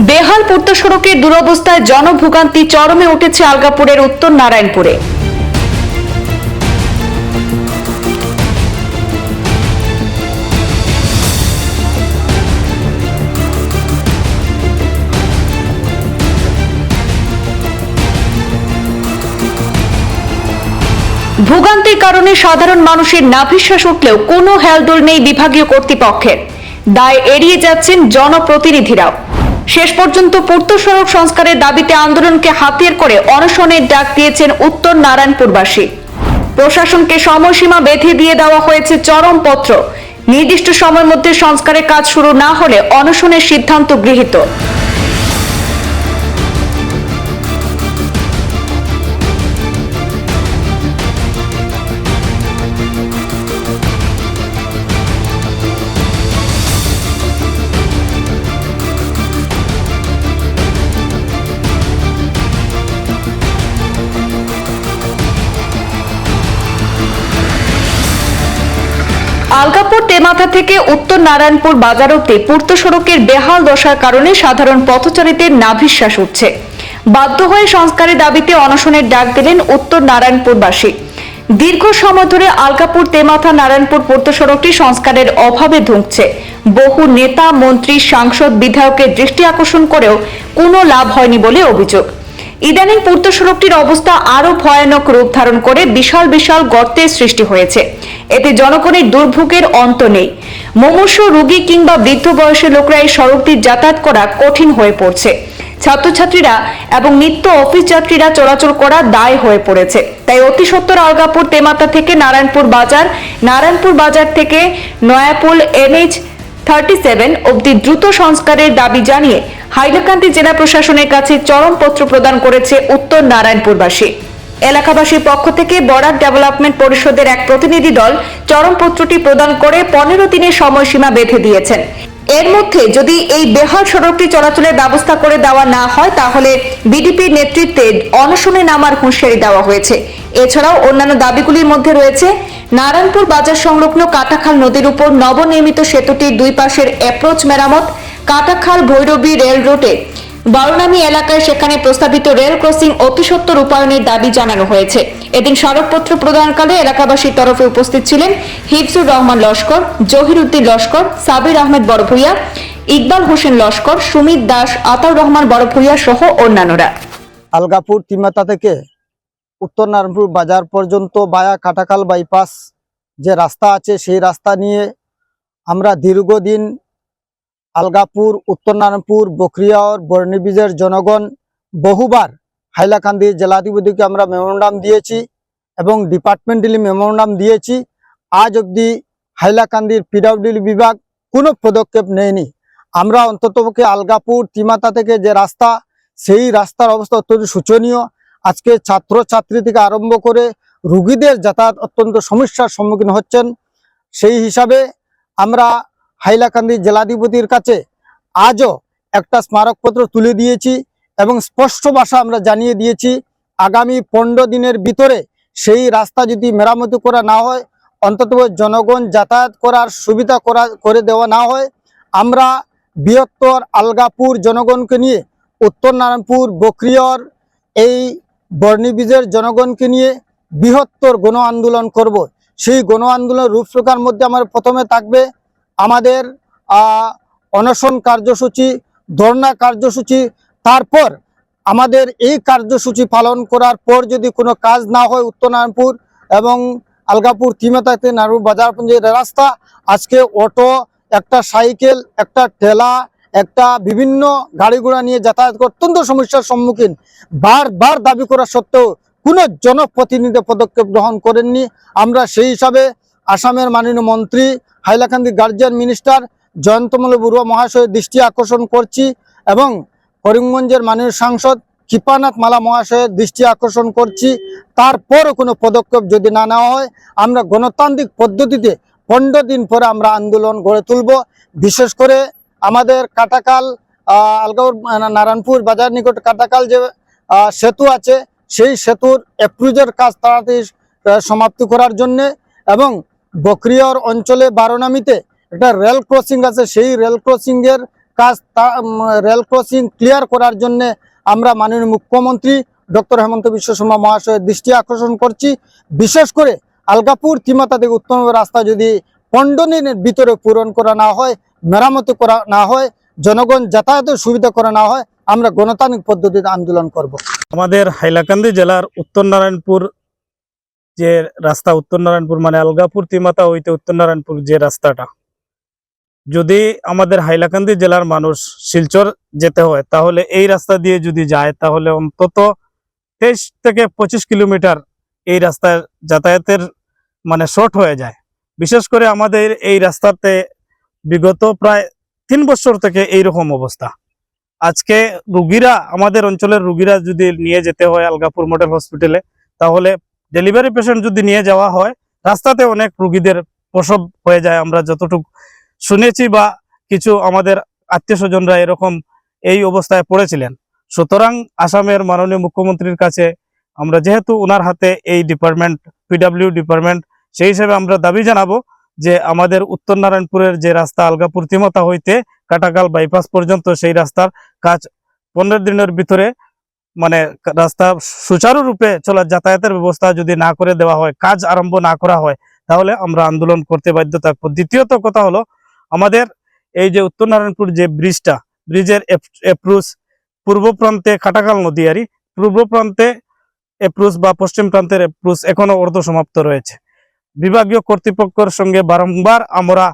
বেহাল পূর্ত সড়কের দুরবস্থায় জনভোগান্তি চরমে উঠেছে আলগাপুরের উত্তর নারায়ণপুরে। ভোগান্তির কারণে সাধারণ মানুষের নাভিশ্বাস উঠলেও কোনো হেলদোল নেই বিভাগীয় কর্তৃপক্ষের। দায় এড়িয়ে যাচ্ছেন জনপ্রতিনিধিরাও। শেষ পর্যন্ত পূর্ত সড়ক সংস্কারের দাবিতে আন্দোলনকে হাতিয়ার করে অনশনের ডাক দিয়েছেন উত্তর নারায়ণপুরবাসী। প্রশাসনকে সময়সীমা বেঁধে দিয়ে দেওয়া হয়েছে চরম পত্র। নির্দিষ্ট সময়ের মধ্যে সংস্কারের কাজ শুরু না হলে অনশনের সিদ্ধান্ত গৃহীত। আলগাপুর তেমাথা থেকে উত্তর নারায়ণপুর বাজার অব্দি পূর্ত সড়কের বেহাল দশার কারণে সাধারণ পথচারীদের নাভিশ্বাস উঠছে। বাধ্য হয়ে সংস্কারের দাবিতে অনশনের ডাক দিলেন উত্তর নারায়ণপুরবাসী। দীর্ঘ সময় ধরে আলকাপুর তেমাথা নারায়ণপুর পূর্ত সড়কটি সংস্কারের অভাবে ধুঁকছে। বহু নেতা, মন্ত্রী, সাংসদ, বিধায়কের দৃষ্টি আকর্ষণ করেও কোনো লাভ হয়নি বলে অভিযোগ। ইদানিং পূর্ত সড়কটির অবস্থা আরও ভয়ানক রূপ ধারণ করে বিশাল বিশাল গর্তের সৃষ্টি হয়েছে। এতে জনগণের দুর্ভোগের অন্ত নেই। মুমূর্ষ রোগী কিংবা বৃদ্ধ বয়সের লোকরা এই সড়কটি যাতায়াত করা কঠিন হয়ে পড়ছে। ছাত্রছাত্রীরা এবং নিত্য অফিস যাত্রীরা চলাচল করা দায় হয়ে পড়েছে। তাই অতি সত্তর আলগাপুর তেমাতা থেকে নারায়ণপুর বাজার নারায়ণপুর বাজার থেকে নয়াপুল, এনএইচ থার্টি সেভেন অব্দি দ্রুত সংস্কারের দাবি জানিয়ে হাইলাকান্দি জেলা প্রশাসনের কাছে চরমপত্র প্রদান করেছে উত্তর নারায়ণপুরবাসী। এলাকাবাসীর পক্ষ থেকে বরাক ডেভেলপমেন্ট পরিষদের এক প্রতিনিধি দল চরমপত্রটি প্রদান করে পনেরো দিনের সময়সীমা বেঁধে দিয়েছেন। এর মধ্যে যদি এই বেহাল সড়কটি চলাচলের ব্যবস্থা করে দেওয়া না হয়, তাহলে বিডিপির নেতৃত্বে অনশনে নামার হুঁশিয়ারি দেওয়া হয়েছে। এছাড়াও অন্যান্য দাবিগুলির মধ্যে রয়েছে নারায়ণপুর বাজার সংলগ্ন কাটাখাল নদীর উপর নবনির্মিত সেতুটির দুই পাশের অ্যাপ্রোচ মেরামত কাটাখাল ভৈরবী রেল রুটে বারোনামী এলাকায় সেখানে প্রস্তাবিত রেল ক্রসিং অতিসত্বর রূপায়ণের দাবি জানানো হয়েছে। এদিন স্মারকপত্র প্রদানকালে এলাকাবাসীর তরফে উপস্থিত ছিলেন হিফজুর রহমান লস্কর জহির উদ্দিন লস্কর, সাবির আহমেদ বড়ভুইয়া, ইকবাল হোসেন লস্কর, সুমিত দাস, আতাউর রহমান বড়ভুইয়া সহ অন্যান্যরা। আলগাপুর তিমাতা থেকে উত্তর নারায়ণপুর বাজার পর্যন্ত বায়া কাটাকাল বাইপাস যে রাস্তা আছে, সেই রাস্তা নিয়ে আমরা দীর্ঘদিন আলগাপুর, উত্তর নারায়ণপুর, বকরিয়ার বর্ণিবীজের জনগণ বহুবার হাইলাকান্দি জেলাধিপতিকে আমরা মেমোরান্ডাম দিয়েছি এবং ডিপার্টমেন্টালি মেমোরান্ডাম দিয়েছি। আজ অবধি হাইলাকান্দির পিডাব্লিউডি বিভাগ কোনো পদক্ষেপ নেয়নি। আমরা অন্ততপক্ষে আলগাপুর, তিমাতা থেকে যে রাস্তা, সেই রাস্তার অবস্থা অত্যন্ত শোচনীয়। আজকে ছাত্র ছাত্রী থেকে আরম্ভ করে রুগীদের যাতায়াত অত্যন্ত সমস্যার সম্মুখীন হচ্ছেন। সেই হিসাবে আমরা হাইলাকান্দি জেলাধিপতির কাছে আজও একটা স্মারকপত্র তুলে দিয়েছি এবং স্পষ্ট ভাষা আমরা জানিয়ে দিয়েছি, আগামী পনেরো দিনের ভিতরে সেই রাস্তা যদি মেরামতি করা না হয় অন্তত জনগণ যাতায়াত করার সুবিধা করা, করে দেওয়া না হয়, আমরা বৃহত্তর আলগাপুর জনগণকে নিয়ে উত্তর নারায়ণপুর, বকরিয়র এই বর্ণিবীজের জনগণকে নিয়ে বৃহত্তর গণ আন্দোলন করব। সেই গণ আন্দোলনের রূপরেখার মধ্যে আমার প্রথমে থাকবে আমাদের অনশন কার্যসূচি, ধর্ণা কার্যসূচি, তারপর আমাদের এই কার্যসূচি পালন করার পর যদি কোনো কাজ না হয় উত্তর নারায়ণপুর এবং আলগাপুর তিমাতাতে নারু বাজার রাস্তা, আজকে অটো, একটা সাইকেল, একটা ঠেলা একটা বিভিন্ন গাড়ি ঘোড়া নিয়ে যাতায়াত অত্যন্ত সমস্যার সম্মুখীন। বারবার দাবি করা সত্ত্বেও কোনো জনপ্রতিনিধি পদক্ষেপ গ্রহণ করেননি। আমরা সেই হিসাবে আসামের মাননীয় মন্ত্রী, হাইলাকান্দি গার্জিয়ান মিনিস্টার জয়ন্তমল বড়ুয়া মহাশয়ের দৃষ্টি আকর্ষণ করছি এবং করিমগঞ্জের মাননীয় সাংসদ কৃপানাথ মালা মহাশয়ের দৃষ্টি আকর্ষণ করছি। তারপরও কোনো পদক্ষেপ যদি না নেওয়া হয়, আমরা গণতান্ত্রিক পদ্ধতিতে পনেরো দিন পরে আমরা আন্দোলন গড়ে তুলব। বিশেষ করে আমাদের কাটাকাল আহ, আলগাঁও আহ, নারায়ণপুর বাজার নিকট কাটাকাল যে সেতু আছে সেই সেতুর অ্যাপ্রুজের কাজ তাড়াতাড়ি সমাপ্তি করার জন্য এবং বকরিয়র অঞ্চলে বারোনামিতে একটা রেল ক্রসিং আছে সেই রেল ক্রসিংয়ের কাজ রেল ক্রসিং ক্লিয়ার করার জন্য আমরা মাননীয় মুখ্যমন্ত্রী ডক্টর হেমন্ত বিশ্ব শর্মা মহাশয়ের দৃষ্টি আকর্ষণ করছি। বিশেষ করে আলগাপুর তিমাতা থেকে উত্তম রাস্তা যদি পনেরো দিনের ভিতরে পূরণ করা না হয় মেরামতি করা না হয়, জনগণ যাতায়াতের সুবিধা করা না হয়, আমরা গণতান্ত্রিক পদ্ধতিতে আন্দোলন করব। আমাদের হাইলাকান্দি জেলার উত্তর নারায়ণপুর যে রাস্তা, উত্তর নারায়ণপুর মানে আলগাপুর তিমাতা হইতে উত্তর নারায়ণপুর যে রাস্তাটা। যদি আমাদের হাইলাকান্দি জেলার মানুষ শিলচর যেতে হয়, তাহলে এই রাস্তা দিয়ে যদি যায়, তাহলে অন্তত তেইশ থেকে পঁচিশ কিলোমিটার এই রাস্তায় যাতায়াতের মানে শর্ট হয়ে যায়। বিশেষ করে আমাদের এই রাস্তাতে বিগত প্রায় তিন বছর থেকে এইরকম অবস্থা। আজকে রুগীরা, আমাদের অঞ্চলের রুগীরা যদি নিয়ে যেতে হয় আলগাপুর মডেল হসপিটালে, তাহলে ডেলিভারি পেশেন্ট যদি নিয়ে যাওয়া হয়, রাস্তাতে অনেক রুগীদের প্রসব হয়ে যায়। আমরা যতটুকু শুনেছি বা কিছু আমাদের আত্মীয় স্বজনরা এরকম এই অবস্থায় পড়েছিলেন। সুতরাং আসামের মাননীয় মুখ্যমন্ত্রীর কাছে আমরা যেহেতু ওনার হাতে এই ডিপার্টমেন্ট পিডাব্লিউ ডিপার্টমেন্ট সেই হিসেবে আমরা দাবি জানাব যে আমাদের উত্তর নারায়ণপুরের যে রাস্তা আলগাপুর তিমতা হইতে কাটাকাল বাইপাস পর্যন্ত সেই রাস্তার কাজ পনেরো দিনের ভিতরে মানে রাস্তা সুচারুরূপে চলার যাতায়াতের ব্যবস্থা যদি না করে দেওয়া হয়, কাজ আরম্ভ না করা হয়, তাহলে আমরা আন্দোলন করতে বাধ্য থাকব। দ্বিতীয়ত কথা হলো, আমাদের এই যে উত্তর নারায়ণপুর যে ব্রিজটা, ব্রিজের এপ্রুস পূর্ব প্রান্তে কাটাকাল নদী আরই পূর্ব প্রান্তে এপ্রুস বা পশ্চিম প্রান্তের এপ্রুস এখনও অর্ধ সমাপ্ত রয়েছে। বিভাগীয় কর্তৃপক্ষের সঙ্গে বারংবার আমরা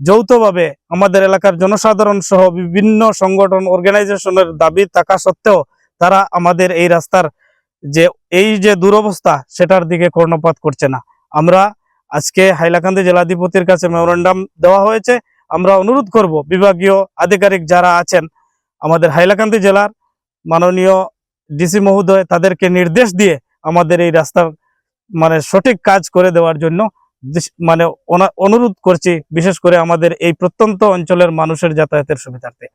যৌথভাবে আমাদের এলাকার জনসাধারণ সহ বিভিন্ন সংগঠন অর্গানাইজেশনের দাবি থাকা সত্ত্বেও তারা আমাদের এই রাস্তার যে, এই যে দুরবস্থা, সেটার দিকে কর্ণপাত করছে না। আমরা আজকে হাইলাকান্দি জেলাধিপতির কাছে মেমোরেন্ডাম দেওয়া হয়েছে। আমরা অনুরোধ করব, বিভাগীয় আধিকারিক যারা আছেন, আমাদের হাইলাকান্দি জেলার মাননীয় ডিসি মহোদয় তাদেরকে নির্দেশ দিয়ে আমাদের এই রাস্তার মানে সঠিক কাজ করে দেওয়ার জন্য মানে অনুরোধ করছি বিশেষ করে আমাদের এই প্রত্যন্ত অঞ্চলের মানুষের যাতায়াতের সুবিধার্থে।